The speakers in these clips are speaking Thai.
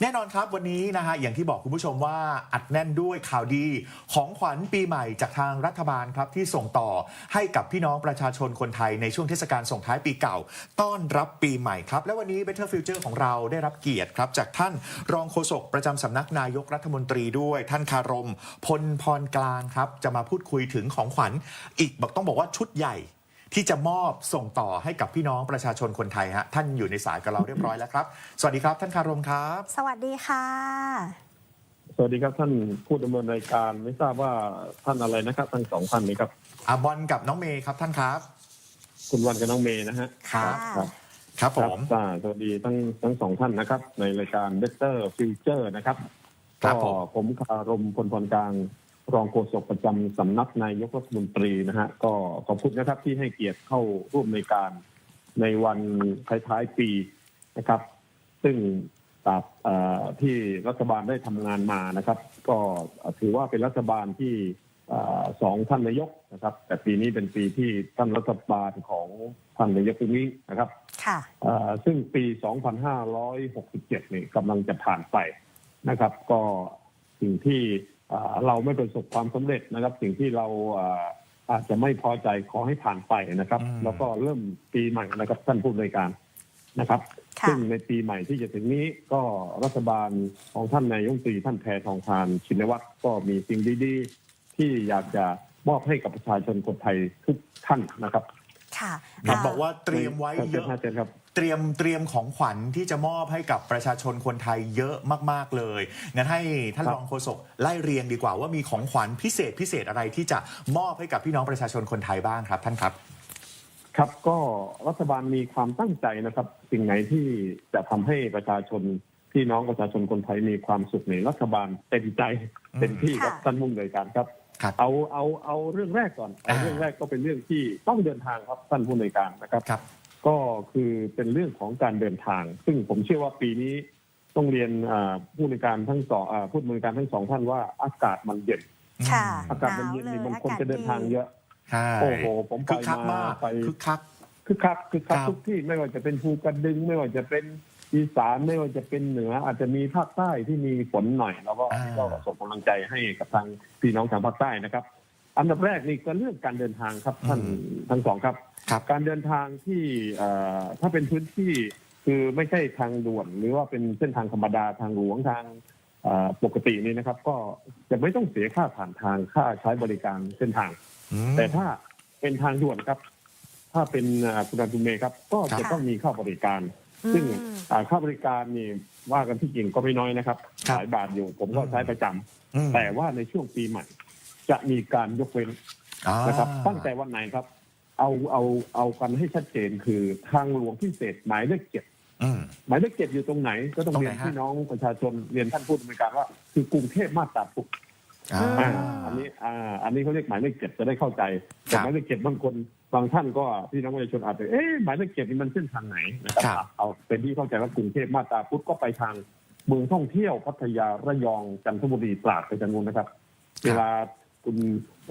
แน่นอนครับวันนี้นะฮะอย่างที่บอกคุณผู้ชมว่าอัดแน่นด้วยข่าวดีของขวัญปีใหม่จากทางรัฐบาลครับที่ส่งต่อให้กับพี่น้องประชาชนคนไทยในช่วงเทศกาลส่งท้ายปีเก่า ต้อนรับปีใหม่ครับ และวันนี้ Better Future ของเราได้รับเกียรติครับ จากท่านรองโฆษกประจำสำนักนายกรัฐมนตรีด้วย ท่านคารม พลพรกลางครับ จะมาพูดคุยถึงของขวัญอีกบอกต้องบอกว่าชุดใหญ่ ที่จะมอบส่งต่อให้กับพี่น้องประชาชนคนไทยฮะท่านอยู่ในสายกับเราเรียบร้อยแล้วครับ สวัสดีครับ ท่านคารมครับ สวัสดีค่ะ สวัสดีครับท่านผู้ดำเนินรายการไม่ทราบว่าท่านอะไรนะครับทั้งสองท่านนี้ครับอาบอลกับน้องเมย์ครับท่านครับ คุณวันกับน้องเมย์นะฮะครับครับครับผครับมอ่าสวัสดีทั้งทั้งสองท่านนะครับ ในรายการ Better Future นะครับครับก็ผมผมคารมพลพรกลาง รองโฆษกประจำสำนักนายกรัฐมนตรีนะฮะก็ขอบคุณนะครับที่ให้เกียรติเข้าร่วมในการในวันท้ายๆปีนะครับ ซึ่งตราบเอ่อที่รัฐบาลได้ทำงานมานะครับ ก็ถือว่าเป็นรัฐบาลที่เอ่อสองท่านนายกนะครับ แต่ปีนี้เป็นปีที่ท่านรัฐบาลของท่านนายกคนนี้นะครับค่ะเอ่อซึ่งปี 2567 นี่กำลังจะผ่านไปนะครับ ก็สิ่งที่ เอ่อเราไม่ประสบความสำเร็จนะครับ สิ่งที่เราเอ่ออาจจะไม่พอใจขอให้ผ่านไปนะครับอืมแล้วก็เริ่มปีใหม่นะครับท่านผู้บริการนะครับค่ะซึ่งในปีใหม่ที่จะถึงนี้ก็รัฐบาลของท่านนายกรัฐมนตรีท่านแพทองทานชินวัตรก็มีสิ่งดีๆ ที่อยากจะมอบให้กับประชาชนคนไทยทุกท่านนะครับค่ะเห็นเบอกว่าเตรียมไว้เยอะครับ เชิญครับเตรียมเตรียมของขวัญที่จะมอบให้กับประชาชนคนไทยเยอะมาก ๆ เลย งั้นให้ท่านครับรองโฆษกไล่เรียงดีกว่าว่ามีของขวัญพิเศษพิเศษอะไรที่จะมอบให้กับพี่น้องประชาชนคนไทยบ้างครับ ท่านครับ ครับก็รัฐบาลมีความตั้งใจนะครับ สิ่งไหนที่จะทำให้ประชาชนพี่น้องประชาชนคนไทยมีความสุขในรัฐบาลเต็มใจอืมเต็มที่ครับค่ะท่านมุ่งเลยการครับครับเอาเอาเอาเรื่องแรกก่อนเอาอ่าเรื่องแรกก็เป็นเรื่องที่ต้องเดินทางครับท่านผู้ในวยการนะครับครับ ก็คือเป็นเรื่องของการเดินทาง ซึ่งผมเชื่อว่าปีนี้ต้องเรียนอ่าผู้ในวยการทั้งสองอ่าผู้ดำเนินการทั้งสองท่านว่าอากาศมันเย็นค่ะอากาศมันเย็นนี่มันคนจะเดินทางเยอะใช่โอ้โหผมไปคึกคักมามากไปคึกคักคือคักคือคักครับทุกที่ไม่ว่าจะเป็นภูกระดึง ไม่ว่าจะเป็นอีสานไม่ว่าจะเป็นเหนือ อาจจะมีภาคใต้ที่มีฝนหน่อย แล้วก็อ่าก็ส่งกำลังใจให้กับทางพี่น้องทางภาคใต้นะครับ อันดับแรกนี่ก็เรื่องการเดินทางครับท่านทั้งสองครับ ครับ การเดินทางที่เอ่อถ้าเป็นพื้นที่คือไม่ใช่ทางด่วน หรือว่าเป็นเส้นทางธรรมดาทางหลวงทางเอ่อปกตินี่นะครับ ก็จะไม่ต้องเสียค่าผ่านทางค่าใช้บริการเส้นทาง อืม แต่ถ้าเป็นทางด่วนครับ ถ้าเป็นอ่าคุณอาคุณเมย์ครับ ก็ครัจะบต้องมีค่าบริการ อืมซึ่งอ่าค่าบริการนี่ว่ากันที่จริงก็ไม่น้อยนะครับครับ หลายบาทอยู่ผมก็อืมใช้ประจำอืมแต่ว่าในช่วงปีใหม่ จะมีการยกเว้นอ่านะครับ ตั้งแต่วันไหนครับ เอาเอาเอากันให้ชัดเจนคือทางหลวงพิเศษหมายเลขเจ็ดอืม หมายเลขเจ็ดอยู่ตรงไหน ก็ต้องตรงไหนเรียนฮะ พี่น้องประชาชนเรียนท่านผู้ดำเนินการว่า คือกรุงเทพมาตราปุก อ่า อ่าอันนี้อ่าอันนี้เขาเรียกหมายเลขเจ็ดจะได้เข้าใจครัแต่บหมายเลขเจ็ดบางคนบางท่านก็พี่น้องประชาชนอาจจะเอ๊ะหมายเลขเจ็ดนี่มันเส้นทางไหนนะคครัรับ บ เอาเป็นที่เข้าใจว่ากรุงเทพมาตราพุทธก็ไปทางเมืองท่องเที่ยวพัทยาระยองจันทบุรีตราดไปจันทบุรีนะครับ เวลา คุณ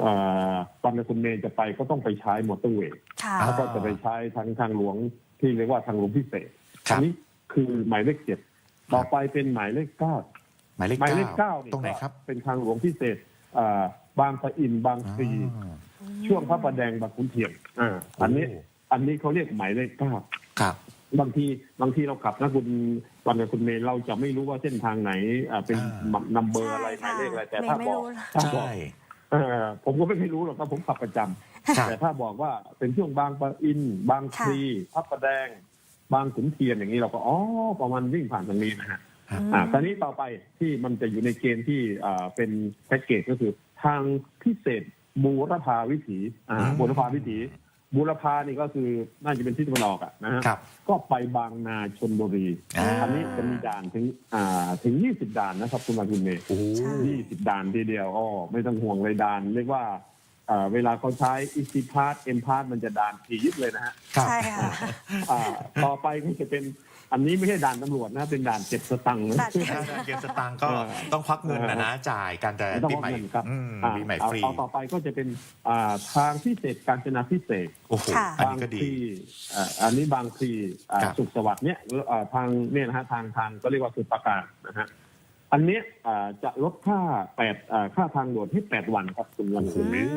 อ่าปันกับคุณเมย์จะไปก็ต้องไปใช้มอเตอร์เวย์ค่ะอ่าแล้วก็จะไปใช้ทางทางหลวงที่เรียกว่าทางหลวงพิเศษครัอับนี้คือหมายเลขเจ็ดต่อไปเป็นหมายเลขเก้าหมายเลขหมายเลขเก้าเก้านี่ตรงไหนครับก็เป็นทางหลวงพิเศษอ่าบางปะอินบางพลีอ่าช่วงพระประแดงบางขุนเทียนอ่าอันนี้โอันนี้เขาเรียกหมายเลขเก้า ครับ บางทีบางทีเราขับนะคุณวันกับคุณเมย์เราจะไม่รู้ว่าเส้นทางไหนอ่าเป็นอ่า นัมเบอร์อะไรหใช่มายเลขอะไรแต่ค่ะถ้าไม่บอกรู้ ถ้าบอใช่ ก เอ่อผมก็ไม่รู้หรอกครับผมขับประจำครับแต่ถ้าบอกว่าเป็นช่วงบางปะอิน บางพลีพระประแดง บางขุนเทียนอย่างนี้เราก็อ๋อประมาณวิ่งผ่านตรงนี้นะฮะครับอ่าตอนนี้ต่อไปที่มันจะอยู่ในเกณฑ์ที่อ่าเป็นแพ็กเกจก็คือทางพิเศษบูรพาวิถีอ่าอืม บูรพาวิถี บูรพานี่ก็คือน่าจะเป็นที่ตะวันออกอะนะฮะครับ ก็ไปบางนาชนบุรีอ่า อันนี้จะมีด่านถึงอ่าถึง 20 ด่านนะครับ คุณมาคุณเมย์โอ้โห ใช่ 20 ด่านทีเดียวอ๋อไม่ต้องห่วงเลยด่าน เรียกว่าอ่าเวลาเขาใช้อิสิพาร์ตเอ็มพาร์ตมันจะด่านทียิบเลยนะฮะ ครับ ใช่ค่ะ อ่าต่อไปก็จะเป็น อันนี้ไม่ใช่ด่านตำรวจนะเป็นด่านเก็บสตังค์นะ ด่านถ้าเกมสตางค์ก็เออต้องควักเงินนะนะจ่ายกันแต่ไม่ต้องปีเอาใหม่เงินครับ อืมอ่าปีใหม่เอาฟรี เอาต่อไปก็จะเป็นอ่าทางพิเศษการจนาพิเศษโอ้โห ค่ะ อันบางนี้ก็พดีลีอ่าอันนี้บางพลีอ่าครับ สุขสวัสดิ์เนี่ยอ่าทางเนี่ยนะฮะทางทางก็เรียกว่าสุดประการนะฮะอันเนี้ยอ่าจะลดค่าแปดอ่าค่าทางด่วนให้แปดวันครับคุณวันคุณอืเมย์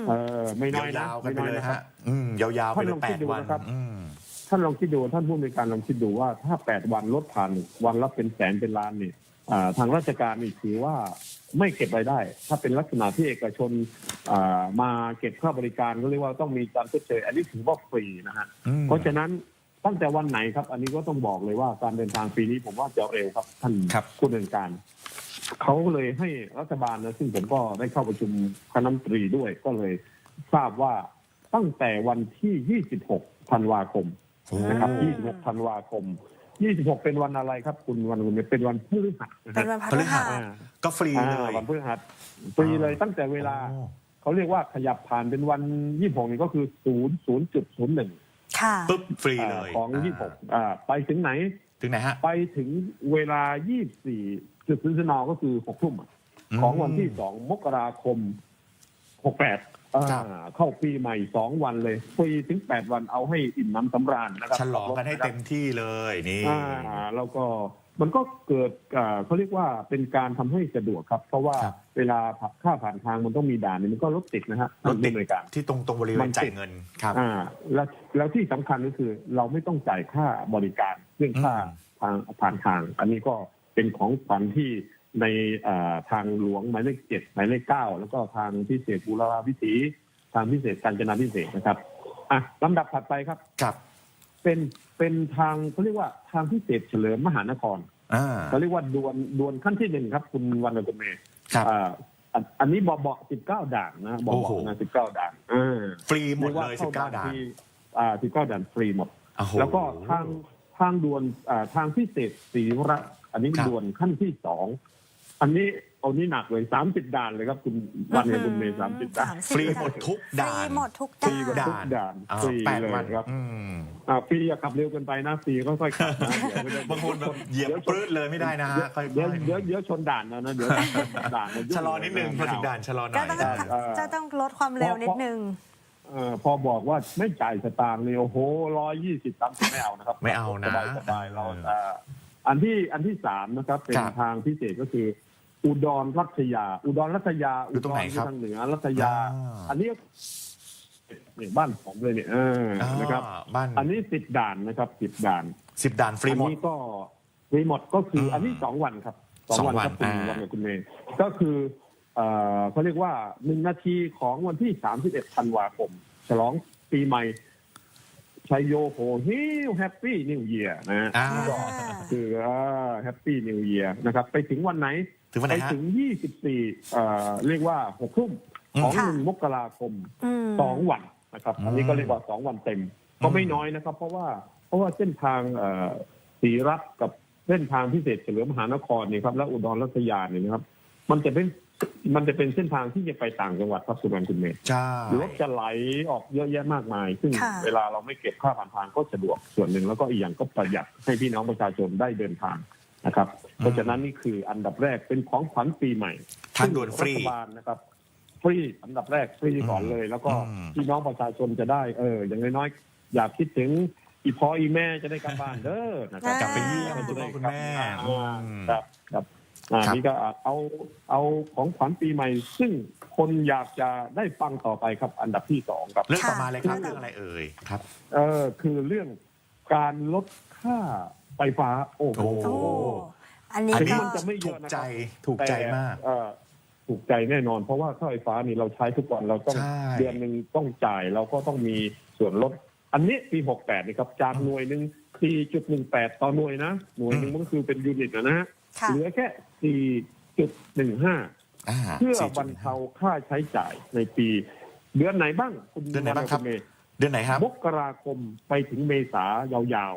มเออไม่น้อยนะยาวๆกันไม่ไปน้อยเลยนะครับฮะอืมยาวๆไปเลยท่านลองแปคิดดดูวันนะครับ อืม ท่านลองคิดดูท่านผู้ในวยการลองคิดดูว่าถ้าแปดวันลดผ่านวันละเป็นแสนเป็นล้านเนี่ยอ่าทางราชการนี่ถือว่าไม่เก็บรายได้ ถ้าเป็นลักษณะที่เอกชนอ่ามาเก็บค่าบริการก็เรียกว่าต้องมีการชดเชยอันนี้ถือว่าฟรีนะฮะอืมเพราะฉะนั้นตั้งแต่วันไหนครับ อันนี้ก็ต้องบอกเลยว่าการเดินทางปีนี้ผมว่าจะเร็วครับท่านครับผู้ดำเนินการ เขาเลยให้รัฐบาลนะซึ่งผมก็ได้เข้าประชุมคณะรัฐมนตรีด้วยก็เลยทราบว่าตั้งแต่วันที่ 26 ธันวาคมโอ้ นะครับอืม26ธันวาคม 26 เป็นวันอะไรครับคุณวันคุณเป็นวันพฤหัสนะเป็นฮะวันพฤหัสอ่าก็ฟรีอ่าเลยวันพฤหัสฟรีเลยตั้งแต่เวลาโอ้เขาเรียกว่าขยับผ่านเป็นวัน 26นี่ก็คือ 00.01ค่ะ ปุ๊บฟรีเลยของ 26อ่าไปถึงไหน ถึงไหนฮะ ไปถึงเวลา 24จุดศูนย์นก็คือ 6 ทุ่มอะของวันที่ 2 มกราคม 68อ่าครับ เข้าปีใหม่2วันเลยฟรีถึง8วันเอาให้อิ่มน้ำสำราญนะครับฉลองกันให้เต็มที่เลยนี่อ่าแล้วก็มันก็เกิดอ่าเขาเรียกว่าเป็นการทำให้สะดวกครับ เพราะว่าครับเวลาค่าผ่านทางมันต้องมีด่านเนี่ยมันก็รถติดนะฮะรถติดดำเนินการที่ตรงตรงบริเวมัณนติดจ่ายเงินครับอ่าแล้วแล้วที่สำคัญก็คือเราไม่ต้องจ่ายค่าบริการเรื่องค่าอืมทางผ่านทาง อันนี้ก็เป็นของขวัญที่ ในอ่าทางหลวงหมายเลขเจ็ดหมายเลขเก้าแล้วก็ทางพิเศษบูรพาวิถี ทางพิเศษการจนาพิเศษนะครับอะลำดับถัดไปครับ ครับ เป็นเป็นทางเขาเรียกว่าทางพิเศษเฉลิมมหานครอ่าเขาเรียกว่าดวนดวนขั้นที่หนึ่งครับ คุณวันกับคุณเมย์ครับอ่าอันอันนี้บอเบาสิบเก้าด่านนะบอโอ้เบาโหนะสิบเก้าด่านอ่าฟรีหมดเลยรีสิกบว่เก้าด่านที่อ่าสิบเก้าด่านฟรีหมดโอ้โหแล้วก็ทางทางด่วนอ่าทางพิเศษศรีรัตน์อันนี้ครับด่วนขั้นที่สอง อันนี้เอานี้หนักเลยสามสิบด่านเลยครับ คุณวันกับคุณเมย์สามสิบด่านฟรีหมดทุกฟรีด่านหมดทุกฟรีด่านกับทุกด่านอ่าฟรีแปดเลยวันครับอืมอ่าฟรีอย่าขับเร็วเกินไปนะฟรีค่อยๆขับนะเดี๋ยวไม่ได้บางคนแบบเหยียบปลื้ดเลยไม่ได้นะฮะค่อยเดี๋ยวเดี๋ยวเดี๋ยวชนด่านนะนะเดี๋ยวด่านเยๆชะลอนิดนึงพอถึงด่านชะลอหน่ก็อยต้องได้จะต้องลดความเร็วนิดนึงเออพอบอกว่าไม่จ่ายสตางค์นี่โอ้โหร้อยยี่สิบสามสิบไม่เอานะครับ ไม่เอานะสบายสบายๆเราอ่าอันที่อันที่สามนะครับ เป็นครับทางพิเศษก็คือ อุดรรัตยา อุดรรัตยา อยู่ตรงไหนครับทางเหนือรัตยา อ่า อันนี้เนี่ยบ้านผมเลยเนี่ยเออออ่านะครับ บ้านอันนี้สิบด่านนะครับสิบด่านสิบด่านฟรีหมอัด นนี้ก็ฟรีหมดก็คืออมอันนี้สองวันครับสองวันครับสคุองณวันวันอ่ากับคุณเมย์ก็คือเอ่อเขาเรียกว่าหนึ่งนาทีของวันที่สามสิบเอ็ดธันวาคม ฉลองปีใหม่ชัยโยโหฮิวแฮปปี้นิวเยียนะฮะ อ่า คือแฮปปี้นิวเยียนะครับ ไปถึงวันไหน ถึงวันไหไปนฮะ ถึงยี่สิบสี่เอ่อเรียกว่าหกทุ่มอืมของค่ะ หนึ่งมกราคม อืม สองวันนะครับ อันนี้ก็เรียกว่าสองวันเต็ม ก็ไม่น้อยนะครับ เพราะว่าเพราะว่าเส้นทางเอ่อศรีรัตน์กับเส้นทางพิเศษเฉลิมมหานครเนี่ยครับและอุดรรัตยาเนี่ยนะครับ มันจะเป็นมันจะเป็นเส้นทางที่จะไปต่างจังหวัดครับคุณวันคุณเมย์ใช่ รถจะไหลออกเยอะแยะมากมาย ซึ่งค่ะ เวลาเราไม่เก็บค่าผ่านทางก็สะดวกส่วนหนึ่งแล้วก็อีกอย่างก็ประหยัดให้พี่น้องประชาชนได้เดินทาง นะครับ เพราะฉะนั้นนี่คืออันดับแรกเป็นของขวัญปีใหม่ทางด่วนฟรีซึ่งรัฐบาลนะครับฟรีอันดับแรกฟรีก่อนเลย แล้วก็อืมพี่น้องประชาชนจะได้เออ อย่างน้อยๆอยากคิดถึงอีพ่ออีแม่จะได้กลับบ้านเด้อนะครับกลับไปเยี่ยมคุณพ่อคุณแม่อ่าอืมครับครับอ่าครับนี่ก็เอาเอาของขวัญปีใหม่ ซึ่งคนอยากจะได้ฟังต่อไปครับ อันดับที่สองครับเรื่องต่อมาเลยครับค่ะเรื่องอะไรเอ่ยครับ เออคือเรื่องการลดค่า ไฟฟ้า โอ้โห โอ้โอ้อันนี้อันถึนี้งก็มันจะไม่เยถูอะกนะใจครับถูกใจมาก แต่เอ่อถูกใจแน่นอน เพราะว่าค่าไฟฟ้านี่เราใช้ทุกวันเราต้องใช่ เดือนหนึ่งต้องจ่ายเราก็ต้องมีส่วนลด อันนี้ปี 68 นี่ครับจากหน่วยหนึ่ง4.18 ต่อหน่วยนะ หน่วยหนึ่งมันก็คือเป็นยูนิตนะนะค่ะ เหลือแค่ 4.15 อ่าเพื่อสี่จุดบรรเทาค่าใช้จ่ายในปี เดือนไหนบ้างคุณเดือนไหนบ้างครับณเมย์เดือนไหนครับ มกราคมไปถึงเมษายาวๆยาว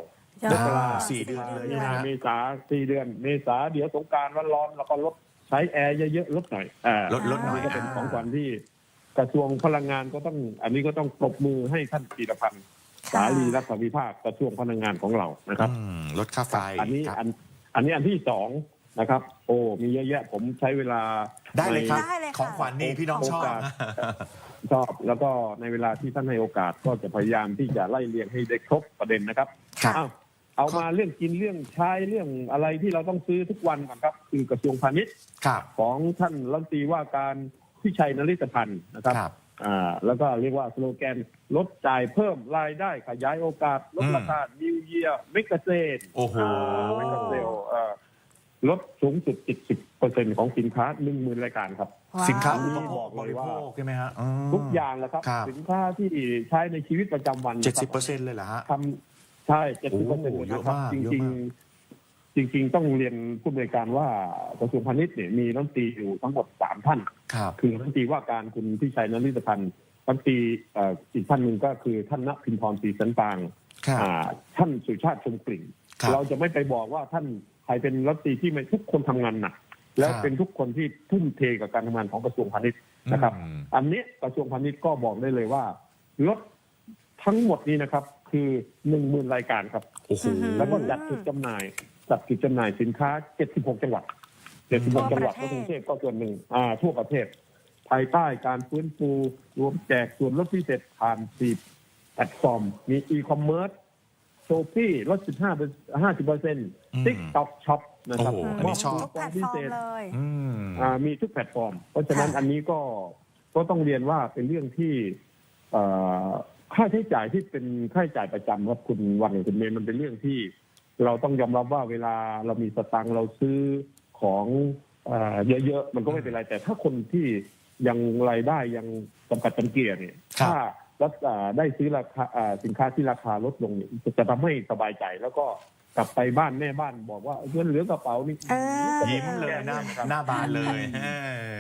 มกราสี่เดือนเลยมีนะนาฮะเมษาสี่เดือนเมษาเดี๋ยวสงกรารร้อนๆแล้วก็ลดใช้แอร์เยอะๆลดหน่อยอ่าลดลดหน่อย ก็เป็นของขวัญที่กระทรวงพลังงานก็ต้อง อันนี้ก็ต้องปรบมือให้ท่านปีรพันธ์สารีรัฐวิภาคกระทรวงพลังงานของเรานะครับ อืมลดค่าไฟอันนี้ครับ อันอันนี้อันที่สองนะครับ โอ้มีเยอะแยะผมใช้เวลาได้เลยครับได้เลยค่ะ ของขวัญนี่พี่น้องชอบโอกาสชอบแล้วก็ในเวลาที่ท่านให้โอกาสก็จะพยายามที่จะไล่เรียงให้ได้ครบประเด็นนะครับครับอ้าว เอามาเรื่องกินเรื่องใช้เรื่องอะไรที่เราต้องซื้อทุกวันก่อนครับคือกระทรวงพาณิชย์ครับ ของท่านรัฐมนตรีว่าการพิชัยนริตพันธ์นะครับครับ อ่าแล้วก็เรียกว่าสโลแกนลดจ่ายเพิ่มรายได้ขยายโอกาสลดอืมราคา New Year เมกะเซนโอ้โห เมกะเซลลดสูงสุด 70เปอร์เซ็นของสินค้า 1 0,000 รายการครับ ว้ว สินค้าอันอุนี้ปโภบคอกบเลยริโภว่าคใช่ไหมฮะอืมทุกอย่างแหละครับ ครับ สินค้าที่ใช้ในชีวิตประจำวันเจ็ดนะคสิรับเปอร์เซ็นต์เลยเหรอฮะ ทำ ใช่เจ็ดสิบโอ้เปอร์เซ็นต์เยอะนะครับมากจเยอะริงมากๆจริง ๆ ต้องเรียนผู้บริการว่ากระทรวงพาณิชย์เนี่ยมีรัฐมนตรีอยู่ทั้งหมดสามท่าน ครับ คือรัฐมนตรีว่าการคุณพิชัยนริตพันธ์รัฐมนตรีเอ่ออีกท่านหนึ่งก็คือท่านณพินพรศรีสันปางครับ อ่าท่านสุชาติชมกลิ่น ครับ เราจะไม่ไปบอกว่าท่านใครเป็นรัฐมนตรีที่ไม่ทุกคนทำงานหนักแล้วครับ เป็นทุกคนที่ทุ่มเทกับการทำงานของกระทรวงพาณิชย์นะครับ อืมอันนี้กระทรวงพาณิชย์ก็บอกได้เลยว่าลดทั้งหมดนี้นะครับ คือหนึ่งหมื่นรายการครับ โอ้โหอือหือแล้วก็จัดจุดจำหน่ายจัดจุดจำหน่ายสินค้า 76 จังหวัด 76 จังหวัดทั่ก็วกประเทศรุงเทพก็ส่วนหนึ่งอ่าทั่วประเทศ ภายใต้การฟื้นฟูรวมแจกส่วนลดพิเศษผ่านสี่แพลตฟอร์ม มีอีคอมเมิร์ซโชปี้ลด 15เป็น50เปอร์เซ็นต์อืมติ๊กต็อกช็อปนะครับโอ้โหอันนี้ชอบ ทุกแพลตฟอร์มเลยอืม อ่ามีทุกแพลตฟอร์ม เพราะฉะนั้นค่ะอันนี้ก็ก็ต้องเรียนว่าเป็นเรื่องที่เอ่อ ค่าใช้จ่ายที่เป็นค่าใช้จ่ายประจำครับคุณวันกับคุณเมย์มันเป็นเรื่องที่ เราต้องยอมรับว่าเวลาเรามีสตังค์เราซื้อของเอ่อเยอะๆมันก็ไม่เป็นไร แต่ถ้าคนที่ยังรายได้ยังจำกัดจำเกียร์เนี่ยครับถ้ารัฐอ่าได้ซื้อราคาอ่าสินค้าที่ราคาลดลงเนี่ยจะทำให้สบายใจแล้วก็กลับไปบ้านแม่บ้านบอกว่าเงินเหลือกระเป๋านี่เออยิ้มเลยหน้าหน้าบานเลยเฮ้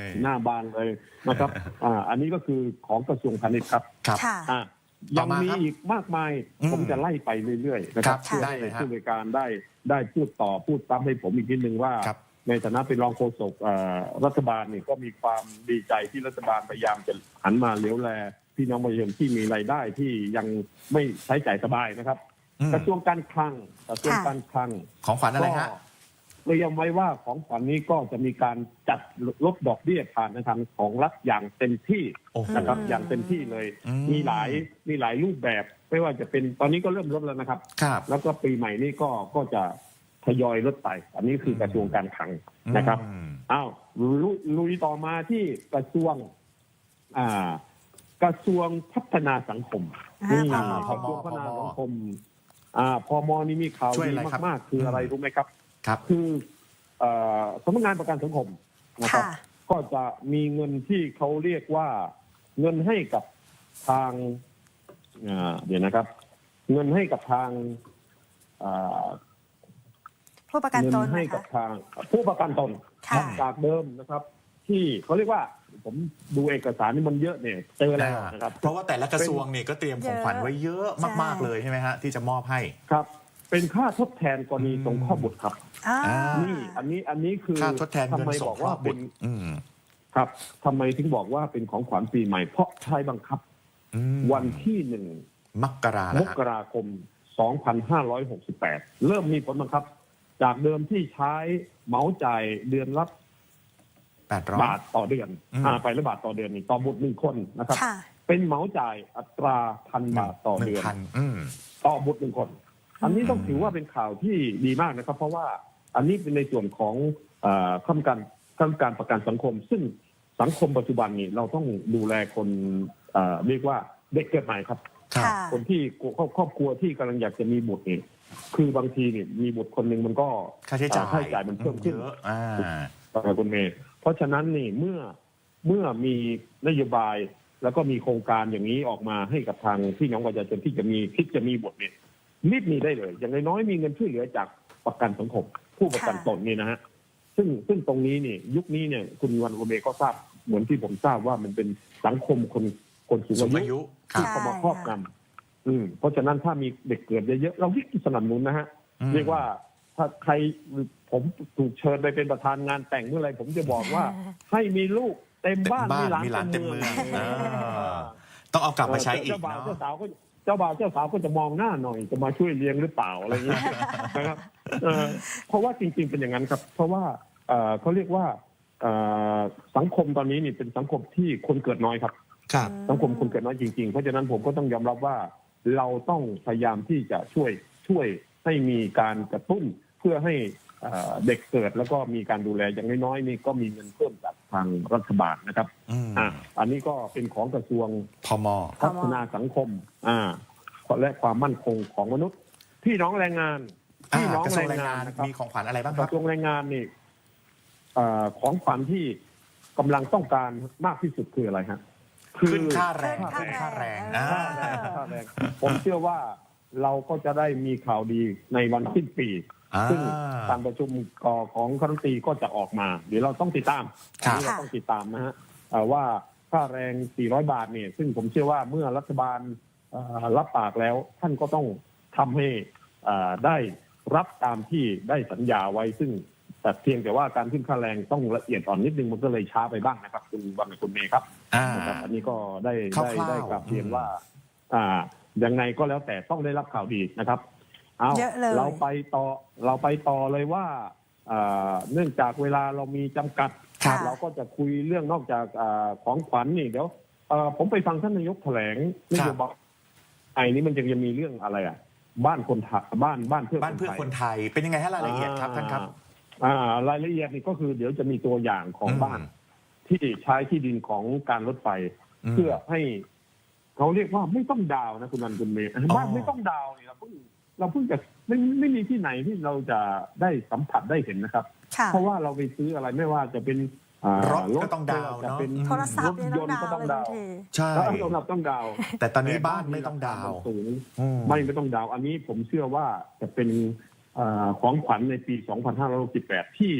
ยหน้าบานเลยนะครับ อ่า อันนี้ก็คือของกระทรวงพาณิชย์ครับครับค่ะอ่าต่ ยัองมามีครับอีกมากมายอืมผมจะไล่ไปเรื่อยๆนะครับครับเพื่อได้ให้เลยฮะผู้บริการได้ได้พูดต่อพูดซ้ำให้ผมอีกนิดนึงว่าครับในฐานะเป็นรองโฆษกเอ่อรัฐบาลนี่ก็มีความดีใจที่รัฐบาลพยายามจะหันมาเลี้ยวแลพี่น้องประชาชนที่มีรายได้ที่ยังไม่ใช้จ่ายสบายนะครับอืมกระทรวงการคลังกระทรวงค่ะการคลังของขวัญอะไรฮะก็ เตรียมไว้ว่าของขวัญนี้ก็จะมีการจัดลดดอกเบี้ยผ่านในทางของรัฐอย่างเต็มที่โอ้โห นะครับอืมอย่างเต็มที่เลย อืม มีหลายมีหลายรูปแบบ ไม่ว่าจะเป็นตอนนี้ก็เริ่มลดแล้วนะครับ ครับ แล้วก็ปีใหม่นี้ก็ก็จะทยอยลดไป อันนี้คือกระทรวงการคลังนะครับ อืม อ้าวลุลุยต่อมาที่กระทรวง อ่า กระทรวงพัฒนาสังคมอ่านี่พมกระทรวงพัฒนาสังคม อ่าพมนี่มีข่าวช่วยดีอะไรครับมาก ๆ คืออะไรรู้ไหมครับ ครับ คือเอ่อสำนักงานประกันสังคมนะครับ ค่ะ ก็จะมีเงินที่เขาเรียกว่าเงินให้กับทางอ่าเดี๋ยวนะครับ เงินให้กับทางอ่าผู้ประกันเงิตนให้นะกับคะทางผู้ประกันตน ค่ะ จากเดิมนะครับ ที่เขาเรียกว่าผมดูเอกสารนี่มันเยอะเนี่ยเจอแล้วนะครับ เพราะว่าแต่ละกระทรวงนี่ก็เตรียมของขวัญไว้เยอะมากใช่ๆเลยใช่ไหมฮะที่จะมอบให้ ครับ เป็นค่าทดแทนกรณีอืมสงเคราะห์บุตรครับอ่าอ่านี่อันนี้อันนี้คือค่าทดแทนเงินทำไมสบงอกเคราะว่าห์บุเป็ตนรอืมครับทำไมถึงบอกว่าเป็นของขวัญปีใหม่ เพราะใช้บังคับอืมวันที่หนึ่งมกรามนะคกรับราคม 2568 เริ่มมีผลบังคับ จากเดิมที่ใช้เหมาจ่ายเดือนละแปดร้อย บาทต่อเดือนอืม อ่าไปละบาทต่อเดือนนี่ต่อบุตรหนึ่งคนนะครับ ค่ะ เป็นเหมาจ่ายอัตราพันบาทต่อหนึ่เดืงอน พันอืมต่อบุตรหนึ่งคน อันนี้ต้องอืมถือว่าเป็นข่าวที่ดีมากนะครับ เพราะว่าอันนี้เป็นในส่วนของเอ่อข้ามการข้ามการประกันสังคม ซึ่งสังคมปัจจุบันนี้เราต้องดูแลคนเอ่อเรียกว่าเด็กเกิดใหม่ครับครับค่ะคนที่ครอบครอบครัวที่กำลังอยากจะมีบุตรนี่คือบางทีเนี่ยมีบุตรคนหนึ่งมันก็ค่าใช้จ่ายค่าใช้จ่ายมันเพิ่มขึ้นเยอะอ่าครับคุณเมย์เพราะฉะนั้นนี่เมื่อเมื่อมีนโยบายแล้วก็มีโครงการอย่างนี้ออกมาให้กับทางพี่น้องประชาชนที่จะมีคิดจะมีบุตรเนี่ย รีบมีได้เลย อย่างน้อยๆมีเงินช่วยเหลือจากประกันสังคมผู้ประกันค่ะตนนี่นะฮะซึ่งซึ่งตรงนี้นี่ยุคนี้เนี่ยคุณวันคุณเมย์ก็ทราบเหมือนที่ผมทราบว่ามันเป็นสังคมคนคนสูงสูงอาอายุยุครัที่บเข้ามาครอบงำอืมเพราะฉะนั้นถ้ามีเด็กเกิดเยอะๆเราวิสนับสนุนนะฮะอืมเรียกว่าถ้าใครผมถูกเชิญไปเป็นประธานงานแต่งเมื่อไหรผมจะบอกว่า ให้มีลูกเต็มบ้านเต็มบ้านมีหลานมีหลานเต็มเมืองเต็มเมืองอ่าต้องเอากลับมาใช้อีกเจ้าบ่าวเนาะ เจ้าสาวก็เจ้าบ่าวเจ้าสาวก็จะมองหน้าหน่อยจะมาช่วยเลี้ยงหรือเปล่าอะไรอย่างเงี้ยนะครับเอ่อเพราะว่าจริง ๆเป็นอย่างนั้นครับ เพราะว่าเอ่อเขาเรียกว่าเอ่อสังคมตอนนี้นี่เป็นสังคมที่คนเกิดน้อยครับ ครับ สังคมคนเกิดน้อยจริงๆ เพราะฉะนั้นผมก็ต้องยอมรับว่า เราต้องพยายามที่จะช่วยช่วยให้มีการกระตุ้นเพื่อให้เอ่อเด็กเกิดแล้วก็มีการดูแลอย่างน้อยๆนี่ก็มีเงินเพิ่มจาก ทางรัฐบาลนะครับอืมอะอันนี้ก็เป็นของกระทรวงพม พัฒนาสังคม อ่า และความมั่นคงของมนุษย์ พี่น้องแรงงาน อ่าพี่น้องกระทรแรวงงแรงงางานนนะครับ มีของขวัญอะไรบ้างกครัระบ ทรวงแรงงานนี่เอ่อของขวัญที่กำลังต้องการมากที่สุดคืออะไรฮะ ขึ้นค่าแรงขึ้นค่าแรงอ่า ค่าแรงค่าแรงผมเชื่อว่าเราก็จะได้มีข่าวดีในวันสิ้นปีอ่า ซึ่งการประชุมกของคณะรัฐมนตรีก็จะออกมา เดี๋ยวเราต้องติดตามครับ อันนี้เราต้องติดตามนะฮะเอ่อว่าค่าแรง 400 บาทเนี่ย ซึ่งผมเชื่อว่าเมื่อรัฐบาลเอ่อรับปากแล้ว ท่านก็ต้องทำให้เอ่อได้รับตามที่ได้สัญญาไว้ ซึ่งแต่เพียงแต่ว่าการขึ้นค่าแรงต้องละเอียดอ่อนนิดนึงมันก็เลยช้าไปบ้างนะครับ คุณวันกับคุณเมย์ครับ อ่า นะครับอันนี้ก็ได้คร่าได้วๆได้กลับเรียนว่า อ่ายังไงก็แล้วแต่ต้องได้รับข่าวดีนะครับ เอาเยอะเลย เราไปต่อเราไปต่อเลยว่าอ่าเนื่องจากเวลาเรามีจำกัด ครับ เราก็จะคุยเรื่องนอกจากอาของขวัญนี่เดี๋ยวเอ่อผมไปฟังท่านนายกแถลงนโยบายไอ้นี้มันจะยังมีเรื่องอะไรอะ บ้านคนไทยบ้านบ้านเพื่อบ้านเพื่อไทยคนไทยเป็นยังไงฮะรายละเอียดครับท่านครับ อ่ารายละเอียดนี่ก็คือเดี๋ยวจะมีตัวอย่างของอืม บ้าน ที่ใช้ที่ดินของการรถไฟมเพื่อให้เขาเรียกว่าไม่ต้องดาวน์นะคุณนันคุณเมย์อ๋อบ้านไม่ต้องดาวน์เนี่ยเราเพิ่ง เราเพิ่งจะไม่ไม่มีที่ไหนที่เราจะได้สัมผัสได้เห็นนะครับ ค่ะ เพราะว่าเราไปซื้ออะไรไม่ว่าจะเป็นอ่ารถก็ต้องดาวน์จะเนาะเป็นโทรศัพท์เนี่ยต้องดาวรถยนต์ก็ต้น์องเลยทัดานวน์ที ใช่ แล้วสำหรับต้องดาวน์แต่ตอนนี้บ้านไม่ต้องดาวรคมันสูง อืม ไม่ไม่ต้องดาวน์อันนี้ผมเชื่อว่าจะเป็นอาของขวัญในปี 2568 ที่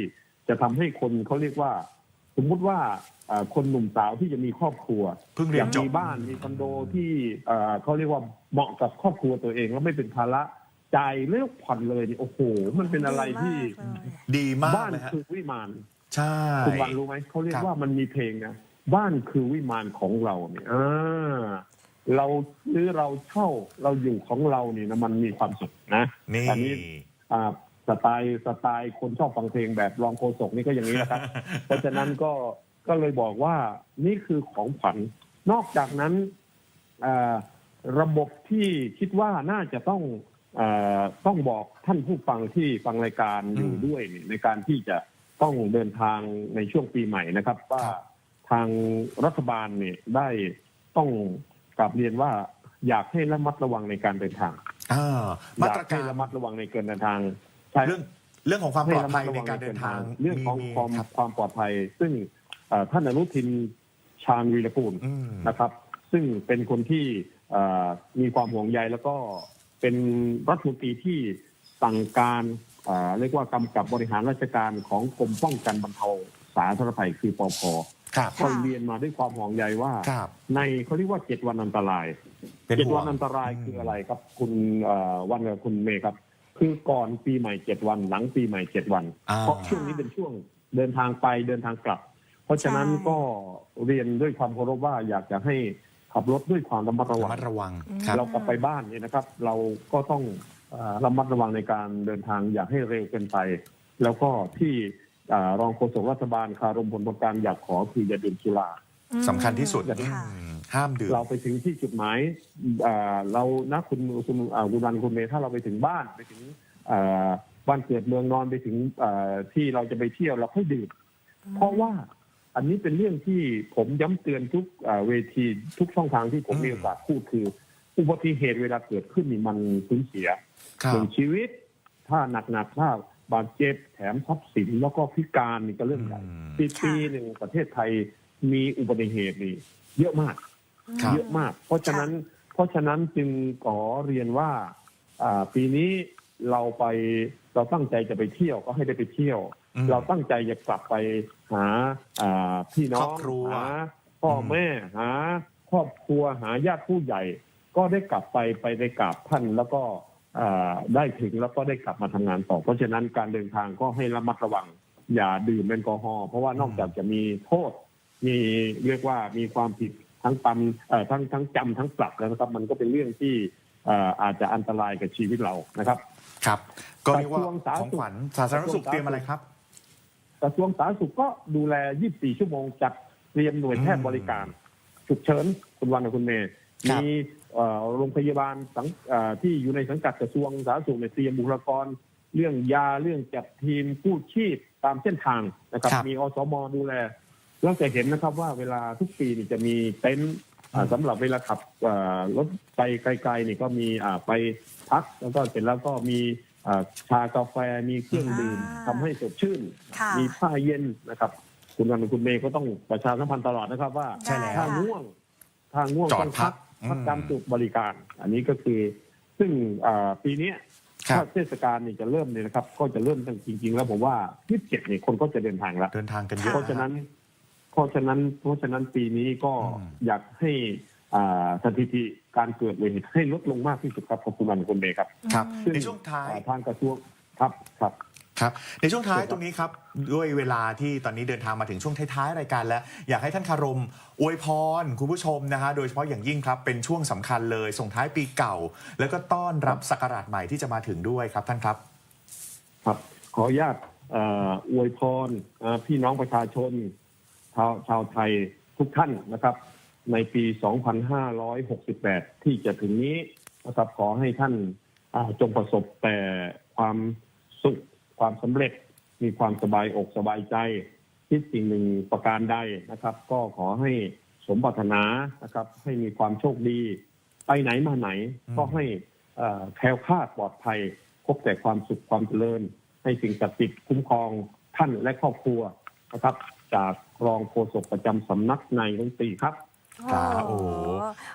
จะทำให้คนเขาเรียกว่า สมมุติว่าอ่าคนหนุ่มสาวที่จะมีครอบครัวเพิ่งอเรียยานกจบ มีบ้านมีคอนโดที่เอ่อเขาเรียกว่าเหมาะกับครอบครัวตัวเอง แล้วไม่เป็นภาระ จ่ายเลิกผ่อนเลยนี่โอ้โห มันเป็นอะไรที่ดีมากบ้านเลยฮะคือวิมานใช่คุณวันรู้ไหมเขาเรียคกรับว่ามันมีเพลงนะบ้านคือวิมานของเราเนี่ยอ่าเราซื้อเราเช่าเราอยู่ของเรานี่นะมันมีความสุขนะนี่อันนี้อ่าสไตล์สไตล์คนชอบฟังเพลงแบบรองโฆษกนี่ก็อย่างนี้นะครับ เพราะฉะนั้นก็ก็เลยบอกว่านี่คือของขวัญนอกจากนั้นอ่าระบบที่คิดว่าน่าจะต้องอา ต้องบอกท่านผู้ฟังที่ฟังรายการอยู่อืมด้วยนี่ในการที่จะต้องเดินทางในช่วงปีใหม่นะครับ ว่าครับทางรัฐบาลเนี่ยได้ต้องกลับเรียนว่าอยากให้ระมัดระวังในการเดินทางอ่ามาตรอยการให้ระมัดระวังในการเดินทางใช่เรื่องเรื่องของความปลอดภัยในการเดินทาง เรื่องของมีความครับความปลอดภัย ซึ่งเอ่อท่านอนุทินชาญวีรกูลอืมนะครับ ซึ่งเป็นคนที่เอ่อมีความห่วงใยแล้วก็ เป็นรัฐมนตรีที่สั่งการเอ่อเรียกว่ากำกับบริหารราชการของกรมป้องกันบรรเทาสาธารณภัยคือปพครับก็เรียนมาด้วยความห่วงใยว่าครับในเขาเรียกว่าเจ็ดวันอันตรายเป็นเจ็ดห่ววังนอันตรายคืออะไรครับ คุณเอ่อวันกับคุณเมย์ครับ คือก่อนปีใหม่เจ็ดวัน หลังปีใหม่เจ็ดวันอ่าเพราะช่วงนี้เป็นช่วงเดินทางไปเดินทางกลับ เพราะฉะนั้นใช่ก็เรียนด้วยความเคารพว่าอยากจะให้ ขับรถด้วยความระมัดระระวังมัดระวังอืมครับ เรากลับไปบ้านเนี่ยนะครับ เราก็ต้องเอ่อระมัดระวังในการเดินทางอย่าให้เร็วเกินไป แล้วก็ที่อ่ารองโฆษกรัฐบาลคารมผลประการอยากขอคืออย่าดื่มสุราสำคัญที่สุด ค่ะ อืมห้ามดื่ม เราไปถึงที่จุดหมายเอ่อเรานะคุณคุณอ่าคุณวันคุณเมย์ถ้าเราไปถึงบ้านไปถึงเอ่อบ้านเกิดเมืองนอนไปถึงเอ่อที่เราจะไปเที่ยวเราค่อยดื่มเพราะว่า อันนี้เป็นเรื่องที่ผมย้ำเตือนทุกเอ่อเวทีทุกช่องทางที่ผมอืมมีโอกาสพูดคือ อุบัติเหตุเวลาเกิดขึ้นนี่มันสูญเสียครัหบนึ่งชีวิต ถ้าหนักๆถ้าบาดเจ็บแถมทรัพย์สินแล้วก็พิการนี่ก็เรื่องใหญ่อืมปีค่ะปีหนึ่งประเทศไทยมีอุบัติเหตุนี่เยอะมากครับเยอะมาก เพราะฉะนั้นเพราะฉะนั้นจึงขอเรียนว่าอ่าปีนี้เราไปเราตั้งใจจะไปเที่ยวก็ให้ได้ไปเที่ยวอืม เราตั้งใจจะกลับไปหาอ่าพี่น้อครงอบครัวหาพ่ออมแม่หาครอบครัวหาญาติผู้ใหญ่ ก็ได้กลับไปไปได้กราบท่านแล้วก็อ่าได้ถึงแล้วก็ได้กลับมาทำงานต่อ เพราะฉะนั้นการเดินทางก็ให้ระมัดระวัง อย่าดื่มแอลกอฮอล์เพราะว่านอกจากจะมีโทษ มีเรียกว่ามีความผิดทั้งปำเอ่อทั้งทั้งจำทั้งปรับแล้วนะครับ มันก็เป็นเรื่องที่เอ่ออาจจะอันตรายกับชีวิตเรานะครับ ครับ ก็เรียกว่ากระทรวงสาธารณของสุขขวัญสาธารณสุขกระทรวงสาธารณสุขเตรียมอะไรครับ กระทรวงสาธารณสุขก็ดูแล 24 ชั่วโมงจัดเตรียมหน่วยแพทย์บริการฉุกเฉินคุณวันกับคุณเมย์ครับ มีเอ่อโรงพยาบาลสังเอ่อที่อยู่ในสังกัดกระทรวงสาธารณสุขในยเตรียมบุคลากร เรื่องยาเรื่องจัดทีมกู้ชีพตามเส้นทางนะครับ ครับ มีอสมดูแลเราจะเห็นนะครับว่าเวลาทุกปีนี่จะมีเต็นท์อ่าสำหรับเวลาขับเอ่อรถไปไกลๆนี่ก็มีอ่าไปพักแล้วก็เสร็จแล้วก็มีอ่า ชากาแฟมีเครื่องดื่มอ่าทำให้สดชื่น ค่ะ มีผ้าเย็นนะครับ คุณวันคุณเมย์ก็ต้องประชาสัมพันธ์ตลอดนะครับว่า ใช่แล้ว ถ้าง่วงถ้าง่วงจอดต้องพัพักกอืมพักการจุดบริการ อันนี้ก็คือ ซึ่งอ่าปีเนี้ยครับ ถ้าเทศกาลนี่จะเริ่มเนี่ยนะครับ ก็จะเริ่มตั้งจริง ๆ แล้วผมว่าที่เจ็ดเนี่ยคนก็จะเดินทางแล้ว เดินทางกันเยอะ เพราะฉะนั้น เพราะฉะนั้น เพราะฉะนั้นปีนี้ก็อืมอยากให้อ่า สถิติการเกิดอุบัติเหตุให้ลดลงมากที่สุดครับขอบคุณวันคุณเมย์ครับครับซึ่งในช่วงท้ายอ่าทางกระทรวงครับครับครับในช่วงท้ายครับตรงนี้ครับด้วยเวลาที่ตอนนี้เดินทางมาถึงช่วงท้ายๆรายการแล้ว อยากให้ท่านคารม อวยพรคุณผู้ชมนะฮะโดยเฉพาะอย่างยิ่งครับ เป็นช่วงสำคัญเลย ส่งท้ายปีเก่า แล้วก็ต้อนรับศักราชใหม่ที่จะมาถึงด้วยครับท่านครับ ครับ ขออนุญาตเอ่ออวยพรเอ่อพี่น้องประชาชนชาวชาวไทยทุกท่านนะครับ ในปี 2568 ที่จะถึงนี้นะครับขอให้ท่านอ่าจงประสบแต่ความสุขความสำเร็จ มีความสบายอกสบายใจคิดสิ่งหนึ่งประการใดนะครับ ก็ขอให้สมปรารถนานะครับ ให้มีความโชคดี ไปไหนมาไหนอืมก็ให้เอ่อแคล้วคลาดปลอดภัย พบแต่ความสุขความเจริญ ให้สิ่งศักดิ์สิทธิ์คุ้มครองท่านและครอบครัวนะครับ จากรองโฆษกประจำสำนักนายกรัฐมนตรีครับ ครับโอ้โห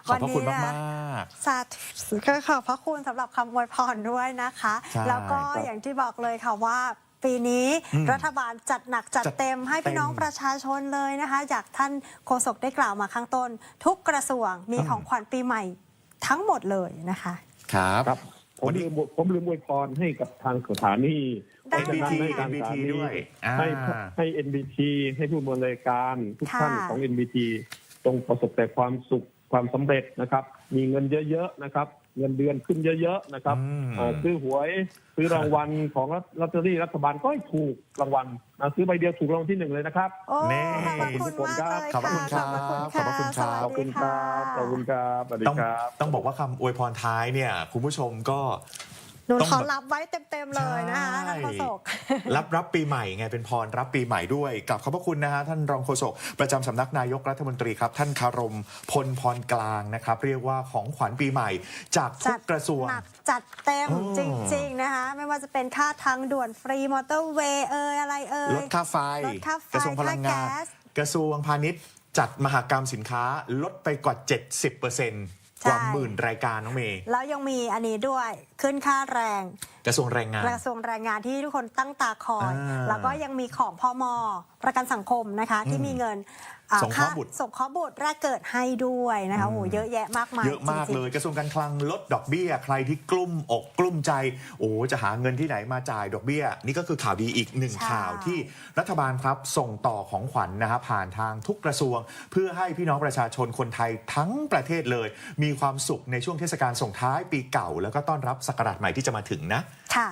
ขอบพระคุณมาก สาธุก็ขอบพระคุณสำหรับคำอวยพรด้วยนะคะ ใช่แล้วก็ครับอย่างที่บอกเลยค่ะว่า ปีนี้อืมรัฐบาลจัดหนักจัดจัดเต็มให้พี่น้องเต็มประชาชนเลยนะคะจากท่านโฆษกได้กล่าวมาข้างต้น ทุกกระทรวงมีอืม ของขวัญปีใหม่ทั้งหมดเลยนะคะ ๆ ครับ ครับผมวันนี้ ลืมผมลืมอวยพรให้กับทางสถานีได้ เพราะฉะนั้น NBT ให้ทางสถา NBT นีด้วยอ่าให้ให้ NBT ให้ผู้บริการทุกค่ะ ท่านของ NBT จงประสบแต่ความสุขความสำเร็จนะครับ มีเงินเยอะๆนะครับ เงินเดือนขึ้นเยอะๆนะครับอืมเอ่อซื้อหวยซื้อรางวัลของลอตเตอรี่รัฐบาลก็ให้ถูกรางวัลนะซื้อใบเดียวถูกรางวัลที่หนึ่งเลยนะครับโอ้แน่ขอบพระคุณมากเลยขอบพระคุณครับขอบพระคุณขอบพระคุณครับขอบคุณครับขอบคุณครับสวัสดีต้องครับต้องบอกว่าคำอวยพรท้ายเนี่ย คุณผู้ชมก็ หนูต้องขอรับไว้เต็มๆเลยนะคะใช่ท่านโฆษกรับรับปีใหม่ไงเป็นพรรับปีใหม่ด้วยกับขอบพระคุณนะฮะท่านรองโฆษกประจำสำนักนายกรัฐมนตรีครับ ท่านคารมพลพรกลางนะครับ เรียกว่าของขวัญปีใหม่ จากทุจักดกระทรวงหนักจัดเต็มอืมจริงๆนะคะ ไม่ว่าจะเป็นค่าทางด่วนฟรีมอเตอร์เวย์เอ่ยอะไรเอ่ลยดค่าไฟลดค่าไฟกระทรวงพลังงานค่าแก๊สกระทรวงพาณิชย์ จัดมหกรรมสินค้าลดไปกว่า 70%กว่าใช่หมื่นรายการน้องเมย์แล้วยังมีอันนี้ด้วย ขึ้นค่าแรง กระทรวงแรงงาน กระทรวงแรงงานที่ทุกคนตั้งตาคอย อ่าแล้วก็ยังมีของพอมประกันสังคมนะคะ ที่มีเงินอ่าสงเคราะห์บุตร สงเคราะห์บุตรแรกเกิดให้ด้วยนะคะโอ้โหเยอะแยะมากมายเยอะมากจริงๆ เลย กระทรวงการคลังลดดอกเบี้ย ใครที่กลุ้มอกกลุ้มใจ โอ้จะหาเงินที่ไหนมาจ่ายดอกเบี้ย นี่ก็คือข่าวดีอีกหนึ่งใช่ ข่าวที่รัฐบาลครับส่งต่อของขวัญนะครับผ่านทางทุกกระทรวง เพื่อให้พี่น้องประชาชนคนไทยทั้งประเทศเลย มีความสุขในช่วงเทศกาลส่งท้ายปีเก่า แล้วก็ต้อนรับศักราชใหม่ที่จะมาถึงนะ ค่ะ